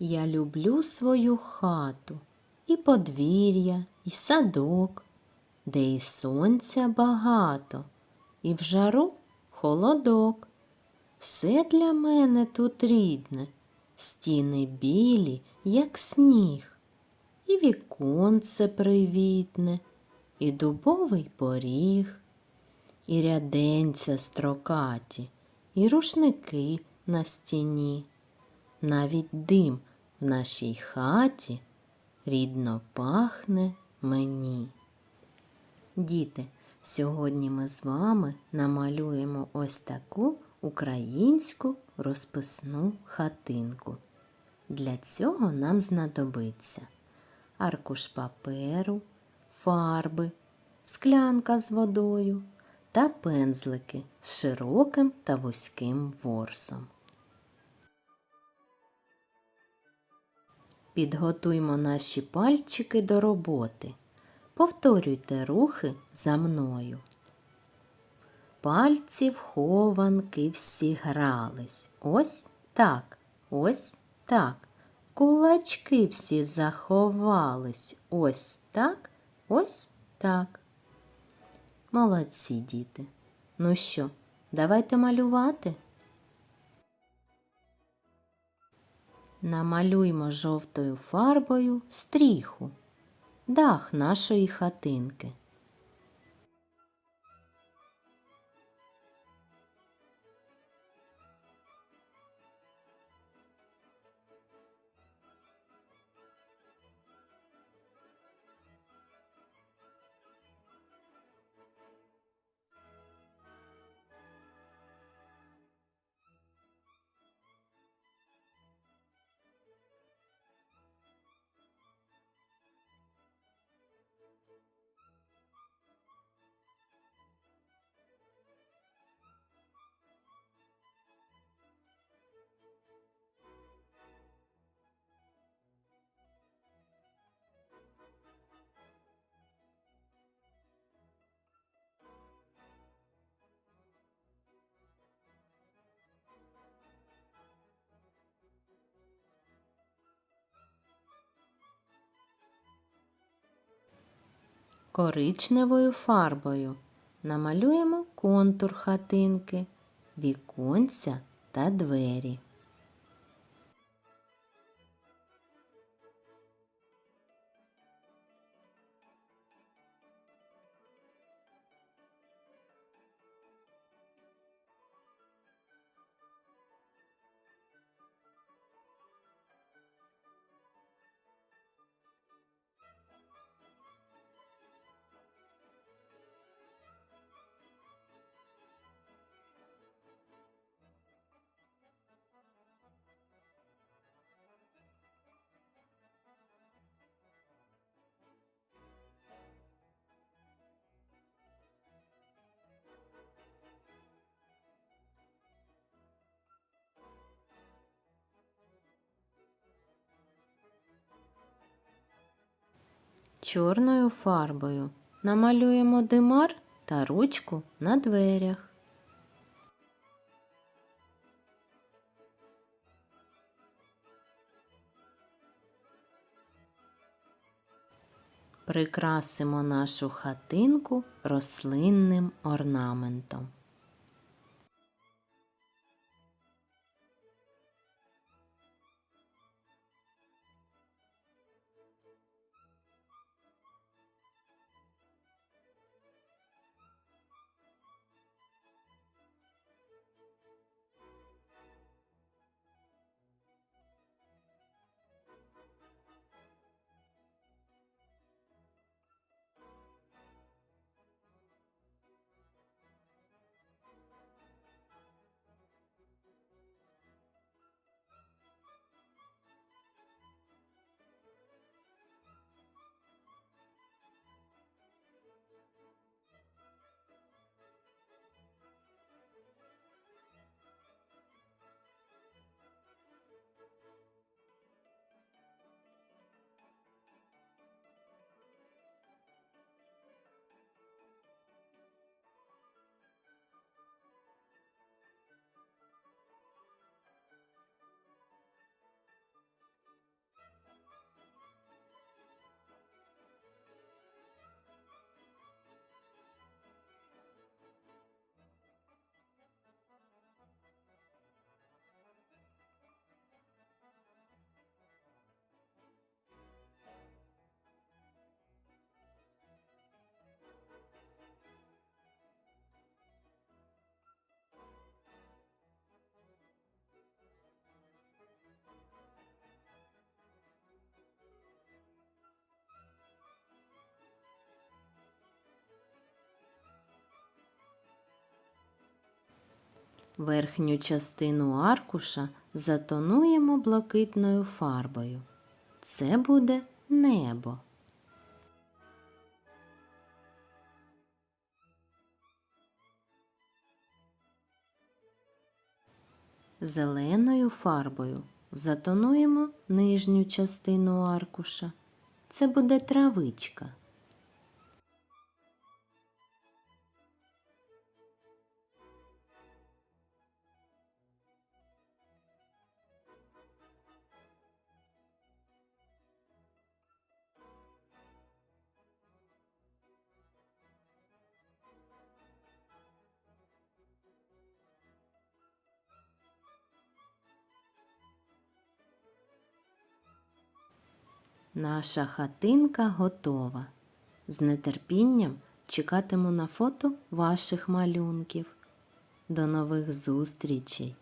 Я люблю свою хату, і подвір'я, і садок, де і сонця багато, і в жару холодок. Все для мене тут рідне, стіни білі, як сніг, і віконце привітне, і дубовий поріг, і ряденця строкаті, і рушники на стіні. Навіть дим в нашій хаті рідно пахне мені. Діти, сьогодні ми з вами намалюємо ось таку українську розписну хатинку. Для цього нам знадобиться аркуш паперу, фарби, склянка з водою та пензлики з широким та вузьким ворсом. Підготуймо наші пальчики до роботи. Повторюйте рухи за мною. Пальці в хованки всі грались. Ось так, ось так. Кулачки всі заховались. Ось так, ось так. Молодці діти. Ну що, давайте малювати? Намалюймо жовтою фарбою стріху, дах нашої хатинки. Коричневою фарбою намалюємо контур хатинки, віконця та двері. Чорною фарбою намалюємо димар та ручку на дверях. Прикрасимо нашу хатинку рослинним орнаментом. Верхню частину аркуша затонуємо блакитною фарбою. Це буде небо. Зеленою фарбою затонуємо нижню частину аркуша. Це буде травичка. Наша хатинка готова. З нетерпінням чекатиму на фото ваших малюнків. До нових зустрічей!